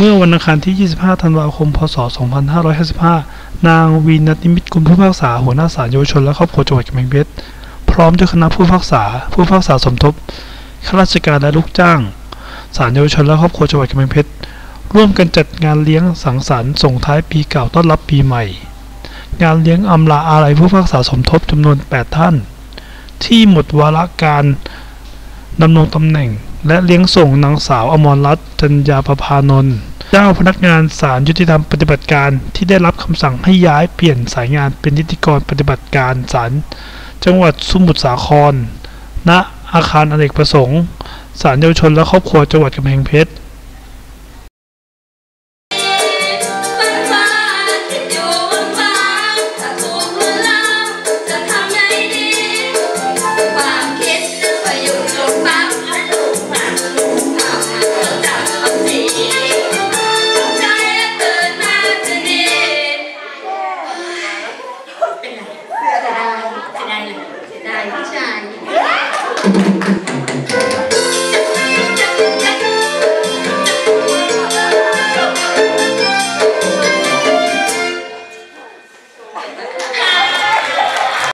เมื่อวันอังคารที่ 25 ธันวาคม พศ 2555 นางวีนัทนิมิตกุลผู้พิพากษาหัวหน้าศาลเยาวชนและครอบครัวจังหวัดกำแพงเพชรพร้อมด้วยคณะผู้พิพากษา ผู้พิพากษาสมทบข้าราชการและลูกจ้างศาลเยาวชนและครอบครัวจังหวัดกำแพงเพชรร่วมกันจัดงานเลี้ยงสังสรรค์ส่งท้ายปีเก่าต้อนรับปีใหม่ งานเลี้ยงอำลาอาลัยผู้พิพากษาสมทบจำนวน 8 ท่าน ที่หมดวาระการดำรงตำแหน่ง และเลี้ยงส่งนางสาวอมรรัตน์จัญญาประพานนท์เจ้าพนักงานศาลยุติธรรมปฏิบัติการที่ได้รับคำสั่งให้ย้ายเปลี่ยนสายงานเป็นนิติกรปฏิบัติการศาลจังหวัดสมุทรสาคร ณอาคารอเนกประสงค์ศาลเยาวชนและครอบครัวจังหวัดกำแพงเพชร 哎呀！